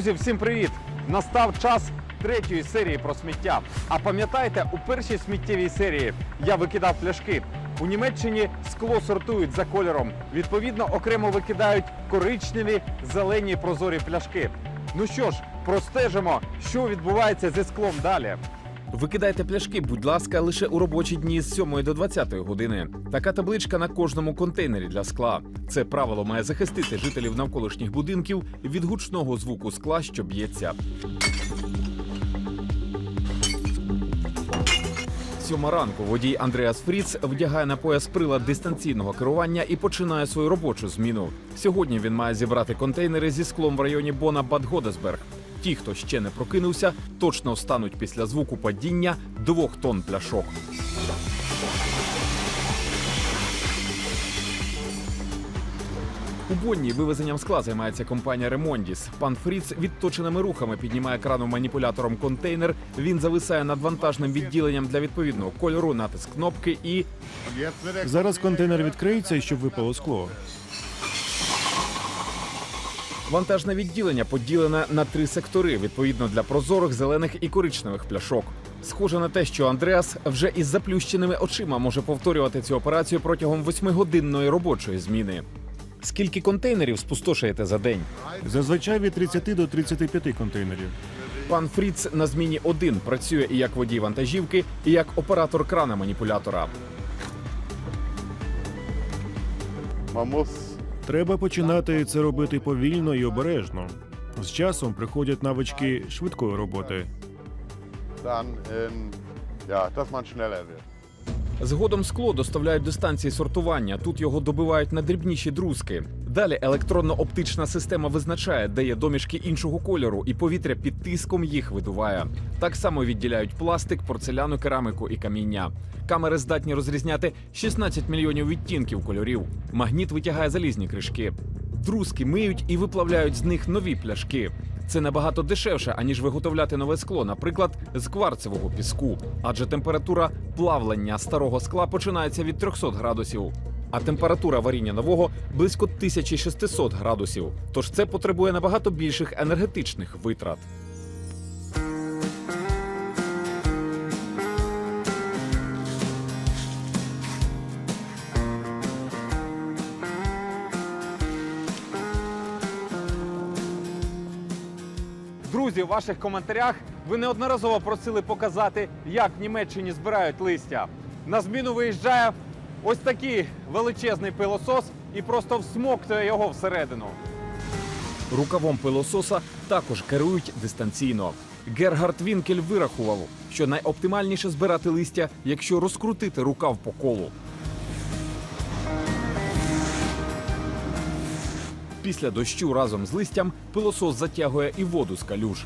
Друзі, всім привіт! Настав час третьої серії про сміття. А пам'ятаєте, у першій сміттєвій серії я викидав пляшки. У Німеччині скло сортують за кольором. Відповідно, окремо викидають коричневі, зелені прозорі пляшки. Ну що ж, простежимо, що відбувається зі склом далі. Викидайте пляшки, будь ласка, лише у робочі дні з 7 до 20 години. Така табличка на кожному контейнері для скла. Це правило має захистити жителів навколишніх будинків від гучного звуку скла, що б'ється. Сьома ранку водій Андреас Фріц вдягає на пояс прилад дистанційного керування і починає свою робочу зміну. Сьогодні він має зібрати контейнери зі склом в районі Бона Бад Годесберг. Ті, хто ще не прокинувся, точно встануть після звуку падіння двох тонн пляшок. У Бонні вивезенням скла займається компанія Ремондіс. Пан Фріц відточеними рухами піднімає крану маніпулятором контейнер. Він зависає над вантажним відділенням для відповідного кольору, натиск кнопки і Зараз контейнер відкриється, щоб випало скло. Вантажне відділення поділене на три сектори відповідно для прозорих, зелених і коричневих пляшок. Схоже на те, що Андреас вже із заплющеними очима може повторювати цю операцію протягом восьмигодинної робочої зміни. Скільки контейнерів спустошуєте за день? Зазвичай від 30 до 35 контейнерів. Пан Фріц на зміні один працює і як водій вантажівки, і як оператор крана маніпулятора. Muss Треба починати це робити повільно і обережно. З часом приходять навички швидкої роботи. wird. Згодом скло доставляють до станції сортування. Тут його добивають на дрібніші друзки. Далі електронно-оптична система визначає, де є домішки іншого кольору, і повітря під тиском їх видуває. Так само відділяють пластик, порцеляну, кераміку і каміння. Камери здатні розрізняти 16 мільйонів відтінків кольорів. Магніт витягає залізні кришки. Друзки миють і виплавляють з них нові пляшки. Це набагато дешевше, аніж виготовляти нове скло, наприклад, з кварцевого піску, адже температура плавлення старого скла починається від 300 градусів. А температура варіння нового близько 1600 градусів. Тож це потребує набагато більших енергетичних витрат. Друзі, у ваших коментарях ви неодноразово просили показати, як в Німеччині збирають листя. На зміну виїжджає ось такий величезний пилосос і просто всмоктує його всередину. Рукавом пилососа також керують дистанційно. Гергард Вінкель вирахував, що найоптимальніше збирати листя, якщо розкрутити рукав по колу. Після дощу разом з листям пилосос затягує і воду з калюж.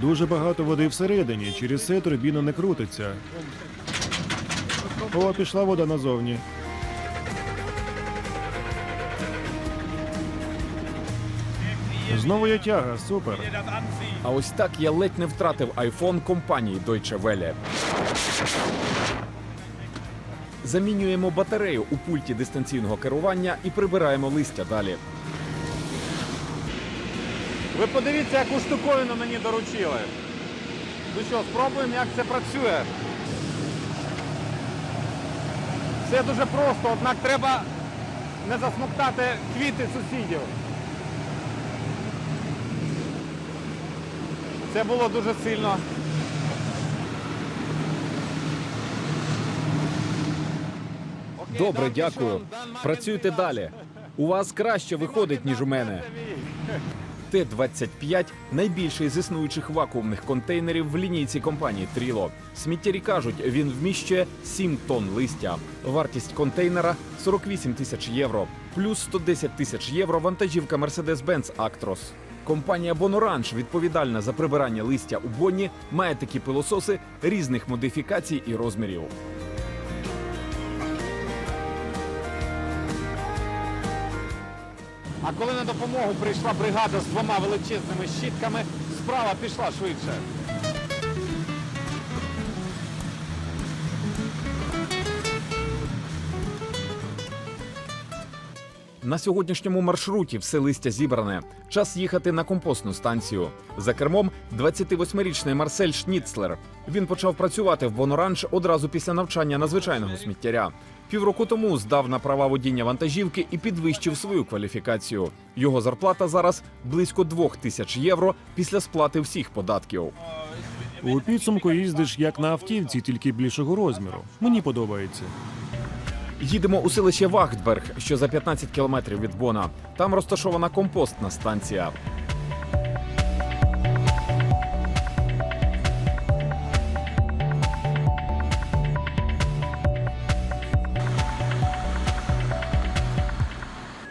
Дуже багато води всередині, через це турбіна не крутиться. О, пішла вода назовні. Знову є тяга, супер. А ось так я ледь не втратив айфон компанії Deutsche Welle. Замінюємо батарею у пульті дистанційного керування і прибираємо листя далі. Ви подивіться, яку штуковину мені доручили. Ну що, спробуємо, як це працює. Все дуже просто, однак треба не засмоктати квіти сусідів. Це було дуже сильно. Добре, дякую. Працюйте далі. У вас краще виходить, ніж у мене. Т-25 – найбільший з існуючих вакуумних контейнерів в лінійці компанії Тріло. Сміттярі кажуть, він вміщує 7 тонн листя. Вартість контейнера 48 тисяч євро, плюс 110 тисяч євро вантажівка Mercedes-Benz Actros. Компанія Bonorange, відповідальна за прибирання листя у Бонні, має такі пилососи різних модифікацій і розмірів. А коли на допомогу прийшла бригада з двома величезними щітками, справа пішла швидше. На сьогоднішньому маршруті все листя зібране. Час їхати на компостну станцію. За кермом 28-річний Марсель Шніцлер. Він почав працювати в Боноранж одразу після навчання на звичайного сміттяря. Півроку тому здав на права водіння вантажівки і підвищив свою кваліфікацію. Його зарплата зараз близько двох тисяч євро після сплати всіх податків. У підсумку їздиш як на автівці, тільки більшого розміру. Мені подобається. Їдемо у селище Вахтберг, що за 15 кілометрів від Бона. Там розташована компостна станція.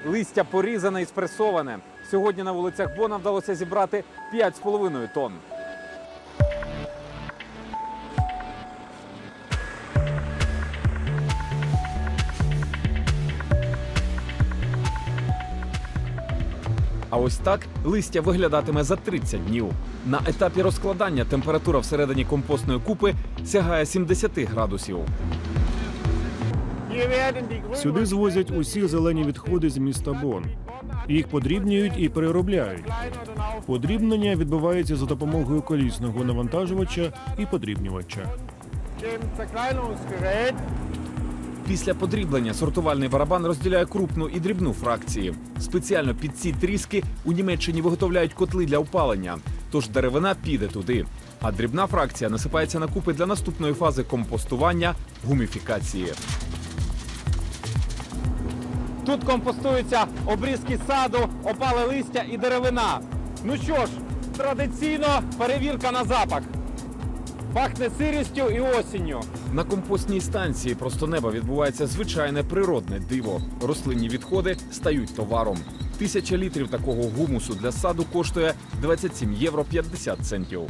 Листя порізане і спресоване. Сьогодні на вулицях Бона вдалося зібрати 5,5 тонн. А ось так листя виглядатиме за 30 днів. На етапі розкладання температура всередині компостної купи сягає 70 градусів. Сюди звозять усі зелені відходи з міста Бон. Їх подрібнюють і переробляють. Подрібнення відбувається за допомогою колісного навантажувача і подрібнювача. Після подріблення сортувальний барабан розділяє крупну і дрібну фракції. Спеціально під ці тріски у Німеччині виготовляють котли для опалення, тож деревина піде туди. А дрібна фракція насипається на купи для наступної фази компостування гуміфікації. Тут компостуються обрізки саду, опале листя і деревина. Ну що ж, традиційно перевірка на запах. Пахне сирістю і осінню. На компостній станції просто неба відбувається звичайне природне диво. Рослинні відходи стають товаром. Тисяча літрів такого гумусу для саду коштує 27 євро 50 центів.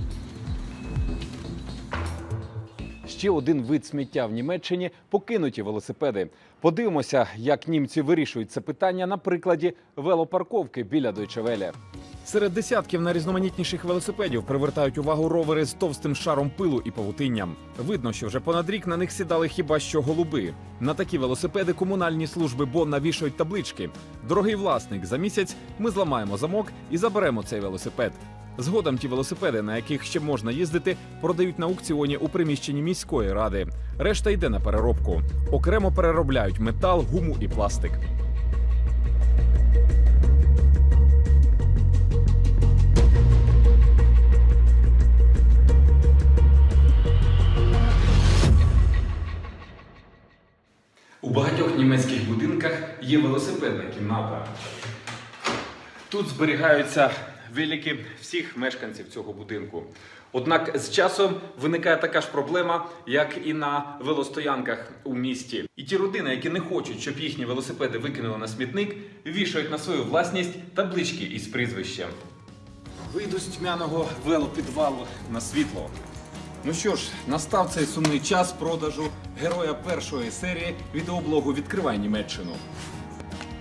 Ще один вид сміття в Німеччині покинуті велосипеди. Подивимося, як німці вирішують це питання на прикладі велопарковки біля Дойчевеле. Серед десятків найрізноманітніших велосипедів привертають увагу ровери з товстим шаром пилу і павутинням. Видно, що вже понад рік на них сідали хіба що голуби. На такі велосипеди комунальні служби Бон навішають таблички. Дорогий власник, за місяць ми зламаємо замок і заберемо цей велосипед. Згодом ті велосипеди, на яких ще можна їздити, продають на аукціоні у приміщенні міської ради. Решта йде на переробку. Окремо переробляють метал, гуму і пластик. Велосипедна кімната. Тут зберігаються велики всіх мешканців цього будинку. Однак з часом виникає така ж проблема, як і на велостоянках у місті. І ті родини, які не хочуть, щоб їхні велосипеди викинули на смітник, вішають на свою власність таблички із прізвищем. Вийду з тьмяного велопідвалу на світло. Ну що ж, настав цей сумний час продажу героя першої серії відеоблогу Відкривай Німеччину.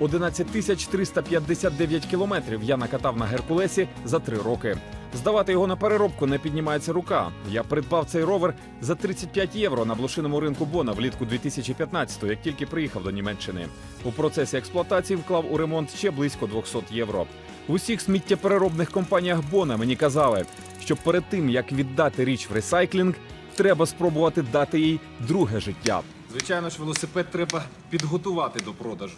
11 тисяч 359 кілометрів я накатав на Геркулесі за три роки. Здавати його на переробку не піднімається рука. Я придбав цей ровер за 35 євро на блошиному ринку Бона влітку 2015-го, як тільки приїхав до Німеччини. У процесі експлуатації вклав у ремонт ще близько 200 євро. В усіх сміттєпереробних компаніях Бона мені казали, що перед тим як віддати річ в ресайклінг, треба спробувати дати їй друге життя. Звичайно ж, велосипед треба підготувати до продажу.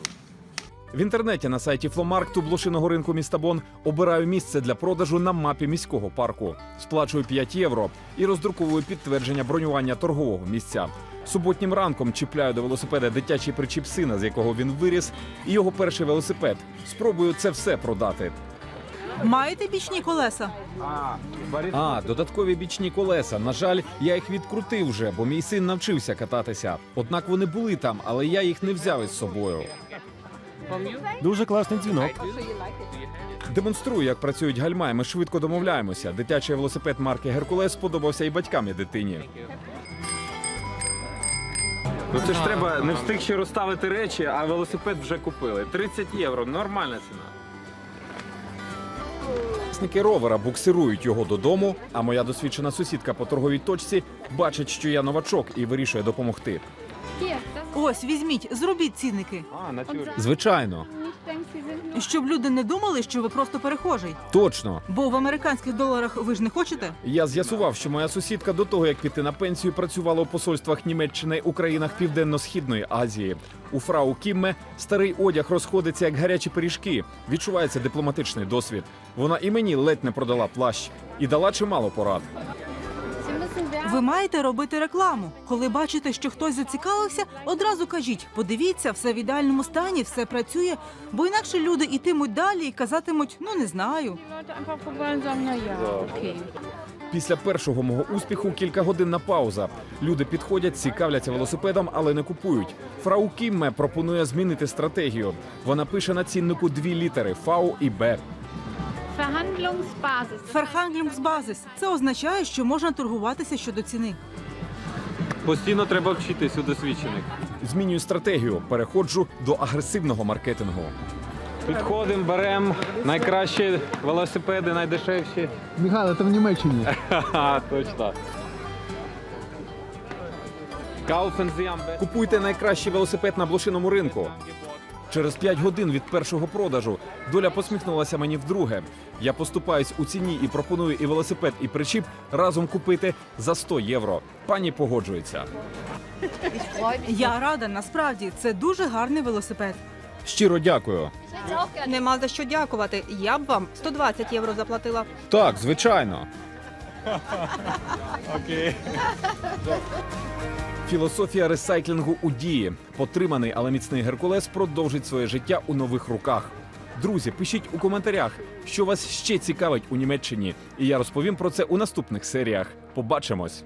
В інтернеті на сайті фломаркту блошиного ринку міста Бон обираю місце для продажу на мапі міського парку. Сплачую 5 євро і роздруковую підтвердження бронювання торгового місця. Суботнім ранком чіпляю до велосипеда дитячий причіп сина, з якого він виріс, і його перший велосипед. Спробую це все продати. Маєте бічні колеса? А, додаткові бічні колеса. На жаль, я їх відкрутив вже, бо мій син навчився кататися. Однак вони були там, але я їх не взяв із собою. Дуже класний дзвінок. Демонструю, як працюють гальма, і ми швидко домовляємося. Дитячий велосипед марки Геркулес сподобався і батькам, і дитині. Ну це ж треба не встиг ще розставити речі, а велосипед вже купили. 30 євро, нормальна ціна. Власники ровера буксирують його додому, а моя досвідчена сусідка по торговій точці бачить, що я новачок і вирішує допомогти. Ось, візьміть, зробіть цінники. Звичайно, Щоб люди не думали, що ви просто перехожий. Точно. Бо в американських доларах ви ж не хочете? Я з'ясував, що моя сусідка до того, як піти на пенсію, працювала у посольствах Німеччини у країнах Південно-Східної Азії. У фрау Кімме старий одяг розходиться як гарячі пиріжки. Відчувається дипломатичний досвід. Вона і мені ледь не продала плащ і дала чимало порад. Ви маєте робити рекламу. Коли бачите, що хтось зацікавився, одразу кажіть: подивіться, все в ідеальному стані, все працює, бо інакше люди ітимуть далі і казатимуть, ну не знаю. Після першого мого успіху кілька годинна пауза. Люди підходять, цікавляться велосипедом, але не купують. Фрау Кімме пропонує змінити стратегію. Вона пише на ціннику дві літери Фау і Б. Verhandlungsbasis. Ферханглінгсбазис. Це означає, що можна торгуватися щодо ціни. Постійно треба вчитись у досвідчених. Змінюю стратегію, переходжу до агресивного маркетингу. Підходимо, беремо найкращі велосипеди, найдешевші. Михайло, це в Німеччині. Точно. Купуйте найкращий велосипед на блошиному ринку. Через 5 годин від першого продажу доля посміхнулася мені вдруге. Я поступаюсь у ціні і пропоную і велосипед, і причіп разом купити за 100 євро. Пані погоджується. Я рада, насправді це дуже гарний велосипед. Щиро дякую. Нема за що дякувати. Я б вам 120 євро заплатила. Так, звичайно. Філософія ресайклінгу у дії. Потриманий, але міцний Геркулес продовжить своє життя у нових руках. Друзі, пишіть у коментарях, що вас ще цікавить у Німеччині, і я розповім про це у наступних серіях. Побачимось.